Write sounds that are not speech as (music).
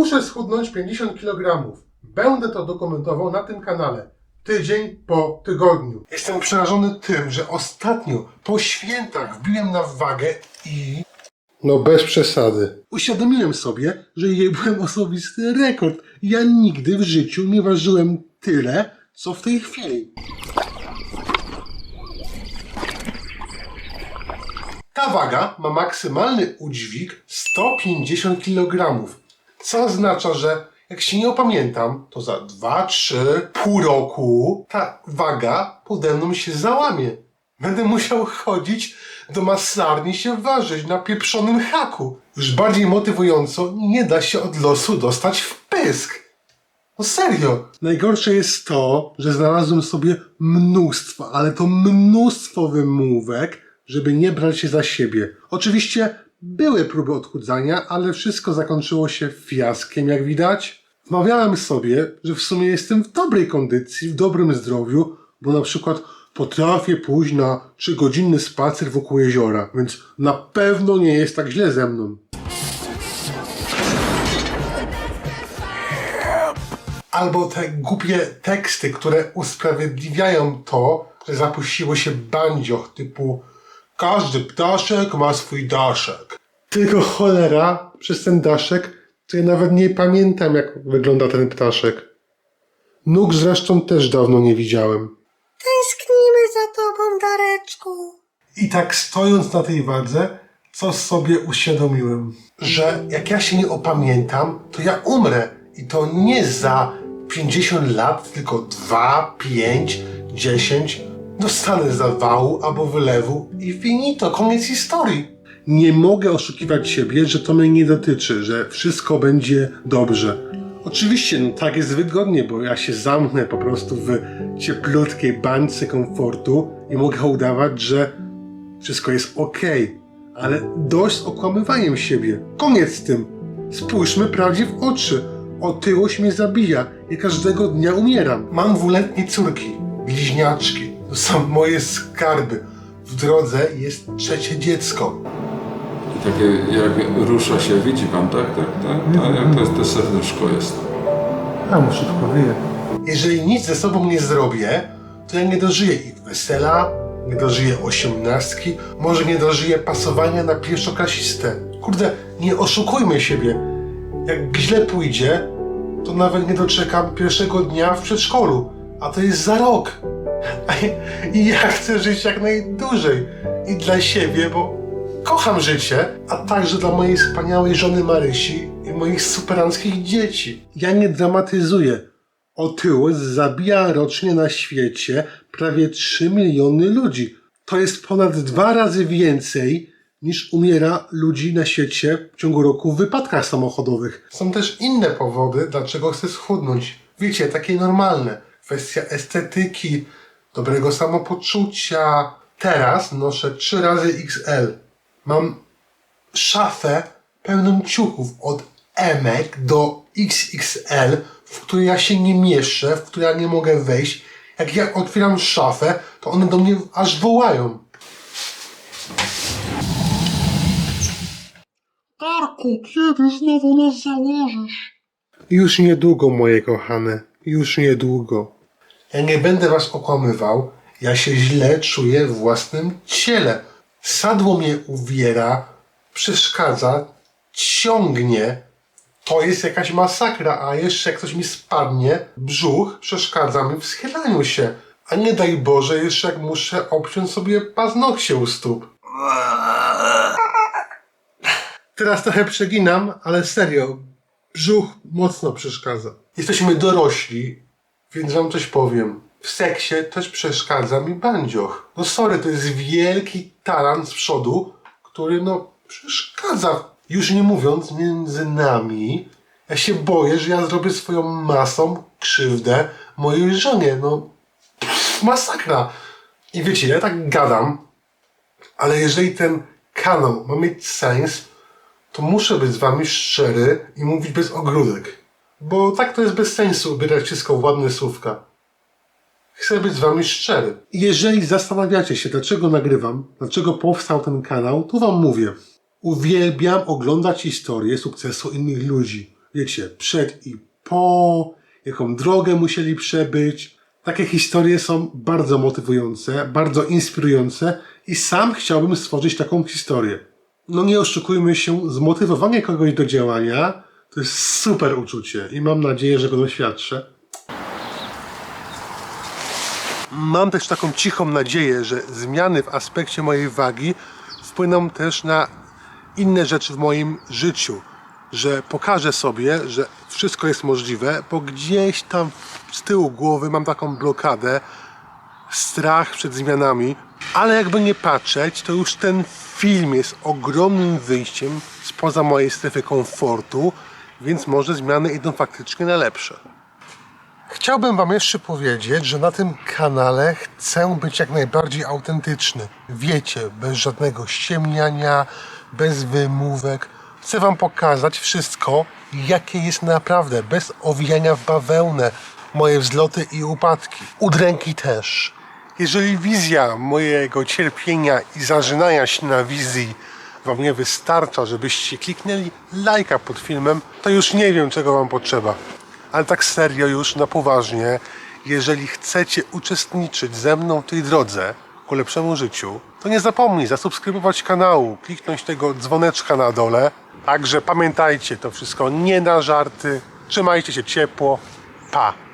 Muszę schudnąć 50 kg. Będę to dokumentował na tym kanale. Tydzień po tygodniu. Jestem przerażony tym, że ostatnio po świętach wbiłem na wagę i. No bez przesady. Uświadomiłem sobie, że jebłem osobisty rekord. Ja nigdy w życiu nie ważyłem tyle, co w tej chwili. Ta waga ma maksymalny udźwig 150 kg, co oznacza, że jak się nie opamiętam, to za 2-3 pół roku ta waga pode mną się załamie. Będę musiał chodzić do masarni się ważyć na pieprzonym haku. Już bardziej motywująco nie da się od losu dostać w pysk. No serio. Najgorsze jest to, że znalazłem sobie mnóstwo, ale to mnóstwo wymówek, żeby nie brać się za siebie. Oczywiście były próby odchudzania, ale wszystko zakończyło się fiaskiem, jak widać. Wmawiałem sobie, że w sumie jestem w dobrej kondycji, w dobrym zdrowiu, bo na przykład potrafię pójść na 3-godzinny spacer wokół jeziora, więc na pewno nie jest tak źle ze mną. Albo te głupie teksty, które usprawiedliwiają to, że zapuściło się bandzioch typu każdy ptaszek ma swój daszek. Tylko cholera, przez ten daszek, to ja nawet nie pamiętam, jak wygląda ten ptaszek. Nóg zresztą też dawno nie widziałem. Tęsknimy za tobą, Dareczku. I tak stojąc na tej wadze, co sobie uświadomiłem, że jak ja się nie opamiętam, to ja umrę. I to nie za 50 lat, tylko 2, 5, 10. Dostanę zawału albo wylewu i finito, koniec historii. Nie mogę oszukiwać siebie, że to mnie nie dotyczy, że wszystko będzie dobrze. Oczywiście, no tak jest wygodnie, bo ja się zamknę po prostu w cieplutkiej bańce komfortu i mogę udawać, że wszystko jest ok, ale dość z okłamywaniem siebie. Koniec z tym. Spójrzmy prawdzie w oczy. Otyłość mnie zabija i każdego dnia umieram. Mam dwuletnie córki, bliźniaczki. To są moje skarby. W drodze jest trzecie dziecko. Takie jak rusza się, widzi pan, tak? Tak, tak? tak jak to, jest, to serduszko jest. A mu szybko wyje. Jeżeli nic ze sobą nie zrobię, to ja nie dożyję ich wesela, nie dożyję osiemnastki, może nie dożyję pasowania na pierwszoklasistę. Kurde, nie oszukujmy siebie. Jak źle pójdzie, to nawet nie doczekam pierwszego dnia w przedszkolu, a to jest za rok. (laughs) I ja chcę żyć jak najdłużej. I dla siebie, bo kocham życie, a także dla mojej wspaniałej żony Marysi i moich superanckich dzieci. Ja nie dramatyzuję. Otyłość zabija rocznie na świecie prawie 3 miliony ludzi. To jest ponad dwa razy więcej niż umiera ludzi na świecie w ciągu roku w wypadkach samochodowych. Są też inne powody, dlaczego chcę schudnąć. Wiecie, takie normalne. Kwestia estetyki, dobrego samopoczucia. Teraz noszę 3 razy XL. Mam szafę pełną ciuchów od emek do XXL, w której ja się nie mieszczę, w której ja nie mogę wejść. Jak ja otwieram szafę, to one do mnie aż wołają. Darku, kiedy znowu nas założysz? Już niedługo, moje kochane. Już niedługo. Ja nie będę was okłamywał. Ja się źle czuję w własnym ciele. Sadło mnie uwiera, przeszkadza, ciągnie. To jest jakaś masakra, a jeszcze jak coś mi spadnie, brzuch przeszkadza mi w schylaniu się. A nie daj Boże, jeszcze jak muszę obciąć sobie paznokcie u stóp. Teraz trochę przeginam, ale serio, brzuch mocno przeszkadza. Jesteśmy dorośli, więc wam coś powiem. W seksie też przeszkadza mi bandzioch. No sorry, to jest wielki taran z przodu, który no przeszkadza. Już nie mówiąc między nami, ja się boję, że ja zrobię swoją masą krzywdę mojej żonie. No pff, masakra. I wiecie, ja tak gadam, ale jeżeli ten kanał ma mieć sens, to muszę być z wami szczery i mówić bez ogródek. Bo tak to jest bez sensu ubierać wszystko w ładne słówka. Chcę być z wami szczery. Jeżeli zastanawiacie się, dlaczego nagrywam, dlaczego powstał ten kanał, to wam mówię. Uwielbiam oglądać historie sukcesu innych ludzi. wiecie, przed i po, jaką drogę musieli przebyć. Takie historie są bardzo motywujące, bardzo inspirujące i sam chciałbym stworzyć taką historię. No nie oszukujmy się, zmotywowanie kogoś do działania to jest super uczucie i mam nadzieję, że go doświadczę. Mam też taką cichą nadzieję, że zmiany w aspekcie mojej wagi wpłyną też na inne rzeczy w moim życiu. Że pokażę sobie, że wszystko jest możliwe, bo gdzieś tam z tyłu głowy mam taką blokadę, strach przed zmianami, ale jakby nie patrzeć, to już ten film jest ogromnym wyjściem spoza mojej strefy komfortu, więc może zmiany idą faktycznie na lepsze. Chciałbym Wam jeszcze powiedzieć, że na tym kanale chcę być jak najbardziej autentyczny. Wiecie, bez żadnego ściemniania, bez wymówek. Chcę Wam pokazać wszystko, jakie jest naprawdę, bez owijania w bawełnę. Moje wzloty i upadki. Udręki też. Jeżeli wizja mojego cierpienia i zażynania się na wizji Wam nie wystarcza, żebyście kliknęli lajka pod filmem, to już nie wiem, czego Wam potrzeba. Ale tak serio już, na poważnie, jeżeli chcecie uczestniczyć ze mną w tej drodze ku lepszemu życiu, to nie zapomnij zasubskrybować kanału, kliknąć tego dzwoneczka na dole. Także pamiętajcie, to wszystko nie na żarty. Trzymajcie się ciepło. Pa!